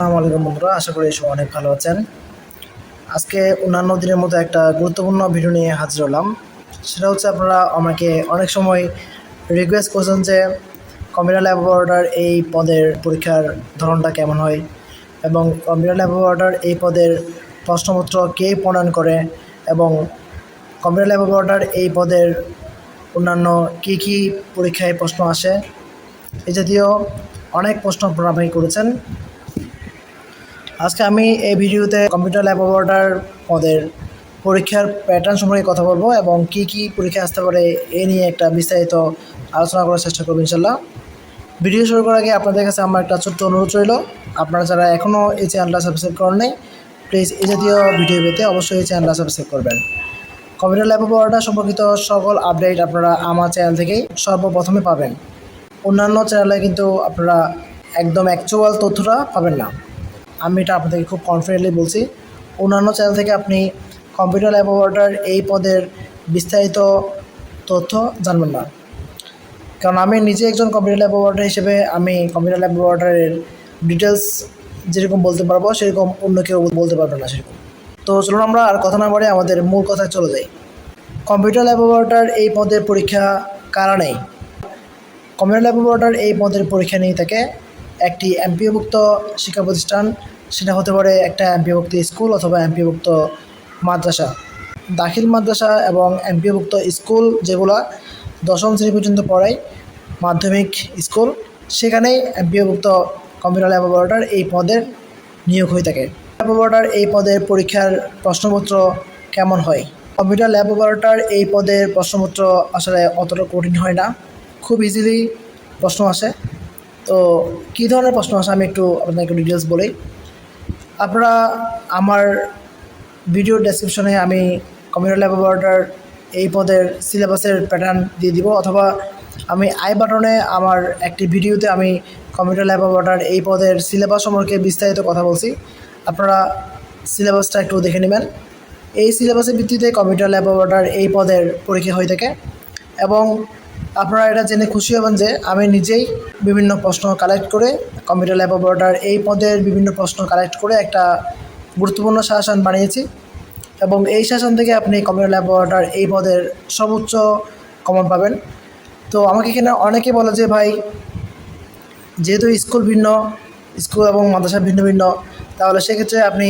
আসসালামু আলাইকুম বন্ধুরা, আশা করি সবাই অনেক ভালো আছেন। আজকে অন্যান্য দিনের মতো একটা গুরুত্বপূর্ণ ভিডিও নিয়ে হাজির হলাম। সেটা হচ্ছে আপনারা আমাকে অনেক সময় রিকোয়েস্ট করছেন যে কম্পিউটার ল্যাবরেটর এই পদের পরীক্ষার ধরনটা কেমন হয় এবং কম্পিউটার ল্যাবরেটর এই পদের প্রশ্নপত্র কে প্রণয়ন করে এবং কম্পিউটার ল্যাবরেটর এই পদের অন্যান্য কী কী পরীক্ষায় প্রশ্ন আসে। এই জাতীয় অনেক প্রশ্ন আপনারা করেছেন। আজকে আমি এই ভিডিওতে কম্পিউটার ল্যাব অপারেটর পদের পরীক্ষার প্যাটার্ন সম্পর্কে কথা বলব এবং কি কি পরীক্ষা আসতে পারে এ নিয়ে একটা বিস্তারিত আলোচনা করার চেষ্টা করব ইনশাল্লাহ ভিডিও শুরু করার আগে আপনাদের কাছে আমার একটা ছোট্ট অনুরোধ রইল। আপনারা যারা এখনও এই চ্যানেলটা সাবস্ক্রাইব করেন নাই প্লিজ এই জাতীয় ভিডিও পেতে অবশ্যই এই চ্যানেলটা সাবস্ক্রাইব করবেন। কম্পিউটার ল্যাব অপারেটর সম্পর্কিত সকল আপডেট আপনারা আমার চ্যানেল থেকেই সর্বপ্রথমে পাবেন। অন্যান্য চ্যানেলে কিন্তু আপনারা একদম অ্যাকচুয়াল তথ্যটা পাবেন না। আমি এটা আপনাদেরকে খুব কনফিডেন্টলি বলছি। অন্যান্য চ্যানেল থেকে আপনি কম্পিউটার ল্যাব অপারেটর এই পদের বিস্তারিত তথ্য জানবেন না। কারণ আমি নিজে একজন কম্পিউটার ল্যাব হিসেবে আমি কম্পিউটার ল্যাব অপারেটরের ডিটেলস যেরকম বলতে পারব, সেরকম অন্য কেউ বলতে পারবে না সেরকম। তো চলুন আমরা আর কথা না বাড়ে আমাদের মূল কথায় চলে যাই। কম্পিউটার ল্যাব অপারেটর এই পদের পরীক্ষা কারা নেই কম্পিউটার ল্যাব অপারেটর এই পদের পরীক্ষা নিয়ে থাকে একটি এমপিওভুক্ত শিক্ষা প্রতিষ্ঠান, সেটা হতে পারে একটা এমপিওভুক্ত স্কুল অথবা এমপিওভুক্ত মাদ্রাসা। দাখিল মাদ্রাসা এবং এমপিওভুক্ত স্কুল যেগুলো দশম শ্রেণি পর্যন্ত পড়ায় মাধ্যমিক স্কুল, সেখানেই এমপিওভুক্ত কম্পিউটার ল্যাব অপারেটর এই পদের নিয়োগ হয়ে থাকে। ল্যাব অপারেটর এই পদের পরীক্ষার প্রশ্নপত্র কেমন হয়? কম্পিউটার ল্যাব অপারেটর এই পদের প্রশ্নপত্র আসলে অতটা কঠিন হয় না। খুব ইজিলি প্রশ্ন আসে। তো কী ধরনের প্রশ্ন আসে আমি একটু আপনাকে একটু ডিটেলস বলি। আপনারা আমার ভিডিও ডেসক্রিপশনে আমি কম্পিউটার ল্যাব অপারেটর এই পদের সিলেবাসের প্যাটার্ন দিয়ে দিব, অথবা আমি আই বাটনে আমার একটি ভিডিওতে আমি কম্পিউটার ল্যাব অপারেটর এই পদের সিলেবাস সম্পর্কে বিস্তারিত কথা বলছি। আপনারা সিলেবাসটা একটু দেখে নেবেন। এই সিলেবাসের ভিত্তিতে কম্পিউটার ল্যাব অপারেটর এই পদের পরীক্ষা হয়ে থাকে এবং আপনারা এটা জেনে খুশি হবেন যে আমি নিজেই বিভিন্ন প্রশ্ন কালেক্ট করে কম্পিউটার ল্যাব অপারেটর এই পদের বিভিন্ন প্রশ্ন কালেক্ট করে একটা গুরুত্বপূর্ণ শাসন বানিয়েছি এবং এই শাসন থেকে আপনি কম্পিউটার ল্যাব অপারেটর এই পদের সর্বোচ্চ কমন পাবেন। তো আমাকে এখানে অনেকে বলে যে ভাই, যেহেতু স্কুল ভিন্ন স্কুল এবং মাদ্রাসা ভিন্ন ভিন্ন, তাহলে সেক্ষেত্রে আপনি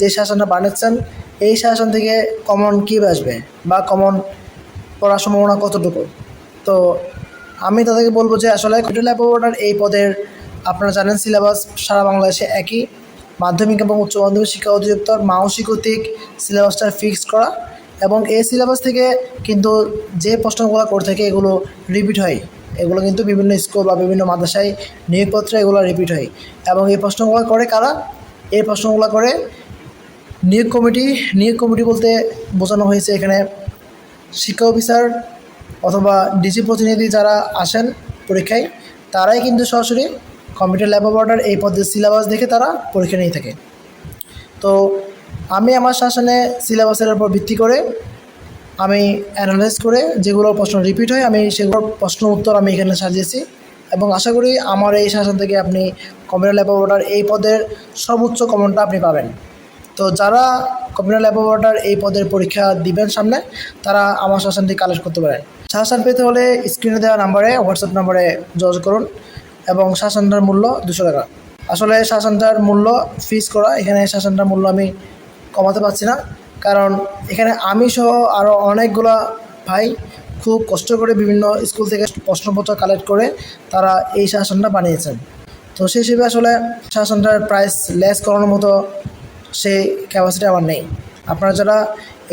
যে শাসনটা বানাচ্ছেন এই শাসন থেকে কমন কী আসবে বা কমন পড়ার সম্ভাবনা কতটুকু? তো আমি তাদেরকে বলব যে আসলে কম্পিউটার ল্যাব অপারেটর এই পদের আপনারা জানেন সিলেবাস সারা বাংলাদেশে একই। মাধ্যমিক এবং উচ্চ মাধ্যমিক শিক্ষা অধিদপ্তর মাওসি কর্তৃক সিলেবাসটা ফিক্স করা এবং এই সিলেবাস থেকে কিন্তু যে প্রশ্নগুলো করে থাকে এগুলো রিপিট হয়, এগুলো কিন্তু বিভিন্ন স্কুল বা বিভিন্ন মাদ্রাসায় নিয়োগপত্রে এগুলো রিপিট হয় এবং এই প্রশ্নগুলো করে কারা? এই প্রশ্নগুলো করে নিয়োগ কমিটি নিয়োগ কমিটি বলতে বোঝানো হয়েছে এখানে শিক্ষা অফিসার অথবা প্রতিনিধি যারা আসেন পরীক্ষায়, তারাই কিন্তু সরাসরি কম্পিউটার ল্যাব অপারেটর এই পদের সিলেবাস দেখে তারা পরীক্ষা নিয়ে থাকে। তো আমি আমার শাসনে সিলেবাসের উপর ভিত্তি করে আমি অ্যানালাইজ করে যেগুলো প্রশ্ন রিপিট হয়, আমি সেগুলোর প্রশ্ন উত্তর আমি এখানে সাজিয়েছি এবং আশা করি আমার এই শাসন থেকে আপনি কম্পিউটার ল্যাব অপারেটর এই পদের সর্বোচ্চ কমনটা আপনি পাবেন। তো যারা কম্পিউটার ল্যাব অপারেটর এই পদের পরীক্ষা দিবেন সামনে। তারা আমার শাসনটি কালেক্ট করতে পারেন শাসন পেতে হলে স্ক্রিনে দেওয়া নাম্বারে হোয়াটসঅ্যাপ নাম্বারে যোগাযোগ করুন এবং শাসনটার মূল্য দুশো টাকা। আসলে শাসনটার মূল্য ফিস করা, এখানে শাসনটার মূল্য আমি কমাতে পারছি না। কারণ এখানে আমি সহ আরও অনেকগুলা ভাই খুব কষ্ট করে বিভিন্ন স্কুল থেকে প্রশ্নপত্র কালেক্ট করে তারা এই শাসনটা বানিয়েছেন। তো সেই হিসেবে আসলে শাসনটার প্রাইস লেস করানোর মতো সেই ক্যাপাসিটি আমার নেই। আপনারা যারা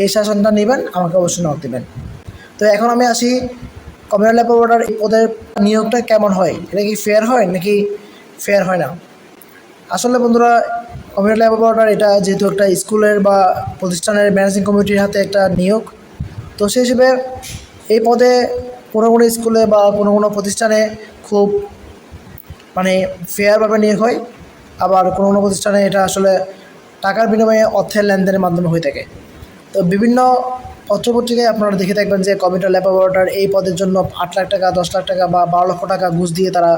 এই শাসনটা নেবেন, আমাকে অবশ্যই নক দেবেন। তো এখন আমি আসি কম্পিউটার ল্যাব অপারেটর ওদের নিয়োগটা কেমন হয়? এটা কি ফেয়ার হয় নাকি ফেয়ার হয় না? আসলে বন্ধুরা কম্পিউটার ল্যাব অপারেটর এটা যেহেতু একটা স্কুলের বা প্রতিষ্ঠানের ম্যানেজিং কমিটির হাতে একটা নিয়োগ, তো সেই হিসেবে এই পদে কোনো কোনো স্কুলে বা কোনো কোনো প্রতিষ্ঠানে খুব মানে ফেয়ারভাবে নিয়োগ হয়। আবার কোনো কোনো প্রতিষ্ঠানে এটা আসলে টাকার বিনিময়ে অর্থের লেনদেনের মাধ্যমে হয়ে থাকে। তো বিভিন্ন পত্রপত্রিকায় আপনারা দেখে থাকবেন যে কম্পিউটার ল্যাব অপারেটর এই পদের জন্য আট লাখ টাকা, দশ লাখ টাকা বা বারো লক্ষ টাকা ঘুষ দিয়ে তারা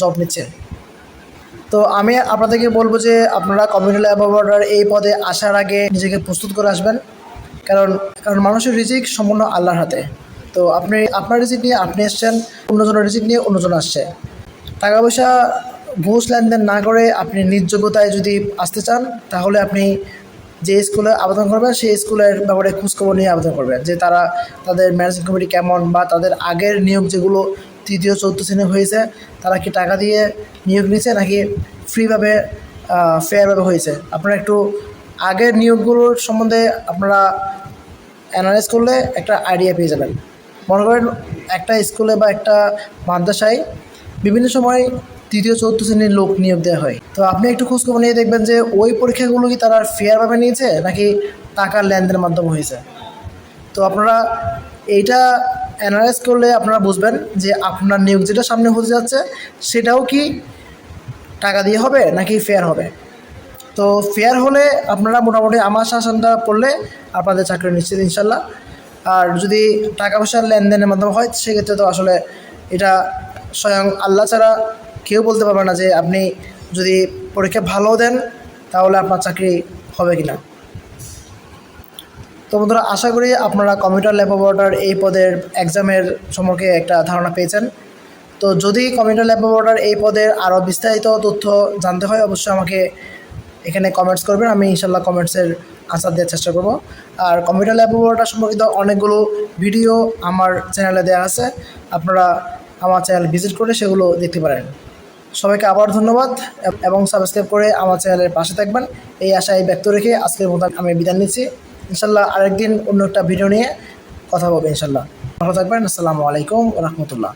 জব নিচ্ছে। তো আমি আপনাদেরকে বলব যে আপনারা কমিউনিটি ল্যাব অপারেটর এই পদে আসার আগে নিজেকে প্রস্তুত করে আসবেন। কারণ কারণ মানুষের রিজিক সম্পূর্ণ আল্লাহর হাতে। তো আপনি, আপনার রিজিক নিয়ে আপনি এসছেন, অন্যজনের রিজিক নিয়ে অন্যজন আসছে। টাকা পয়সা ঘুষ লেনদেন না করে আপনি নিজ যোগ্যতায় যদি আসতে চান, তাহলে আপনি যে স্কুলে আবেদন করবেন, সেই স্কুলের ব্যাপারে খোঁজখবর নিয়ে আবেদন করবেন। যে তারা তাদের ম্যানেজিং কমিটি কেমন বা তাদের আগের নিয়োগ যেগুলো তৃতীয়, চতুর্থ শ্রেণি হয়েছে, তারা কি টাকা দিয়ে নিয়োগ নিয়েছে নাকি ফ্রিভাবে ফেয়ারভাবে হয়েছে? আপনারা একটু আগের নিয়োগগুলোর সম্বন্ধে আপনারা অ্যানালাইজ করলে একটা আইডিয়া পেয়ে যাবেন। মনে করেন একটা স্কুলে বা একটা মাদ্রাসায় বিভিন্ন সময় তৃতীয়, চতুর্থ শ্রেণির লোক নিয়োগ দেওয়া হয়। তো আপনি একটু খোঁজখবর নিয়ে দেখবেন যে ওই পরীক্ষাগুলো কি তারা ফেয়ারভাবে নিয়েছে নাকি টাকার লেনদেনের মাধ্যমে হয়েছে? তো আপনারা এইটা অ্যানালাইজ করলে আপনারা বুঝবেন যে আপনার নিয়োগ যেটা সামনে হতে যাচ্ছে, সেটাও কি টাকা দিয়ে হবে নাকি ফেয়ার হবে? তো ফেয়ার হলে আপনারা মোটামুটি আমার শাসনটা পড়লে আপনাদের চাকরি নিশ্চিত ইনশাল্লাহ। আর যদি টাকা পয়সার লেনদেনের মাধ্যমে হয়, সেক্ষেত্রে তো আসলে এটা স্বয়ং আল্লাহ ছাড়া কেউ বলতে পারবে না যে আপনি যদি পরীক্ষা ভালো দেন, তাহলে আপনার চাকরি হবে কি না তো বন্ধুরা, আশা করি আপনারা কম্পিউটার ল্যাব অপারেটর এই পদের এক্সামের সম্পর্কে একটা ধারণা পেয়েছেন। তো যদি কম্পিউটার ল্যাব অপারেটর এই পদের আরও বিস্তারিত তথ্য জানতে হয়, অবশ্যই আমাকে এখানে কমেন্টস করবেন, আমি ইনশাল্লাহ কমেন্টসের আনসার দেওয়ার চেষ্টা করব। আর কম্পিউটার ল্যাব অপারেটর সম্পর্কিত অনেকগুলো ভিডিও আমার চ্যানেলে দেওয়া আছে, আপনারা আমার চ্যানেল ভিজিট করে সেগুলো দেখতে পারেন। সবাইকে আবার ধন্যবাদ এবং সাবস্ক্রাইব করে আমার চ্যানেলের পাশে থাকবেন। এই আশায় ব্যক্ত রেখে আজকের মতো আমি বিদায় নিচ্ছি। ইনশাল্লাহ আরেকদিন অন্য একটা ভিডিও নিয়ে কথা বলব ইনশাল্লাহ। ভালো থাকবেন। আসসালামু আলাইকুম রহমতুল্লাহ।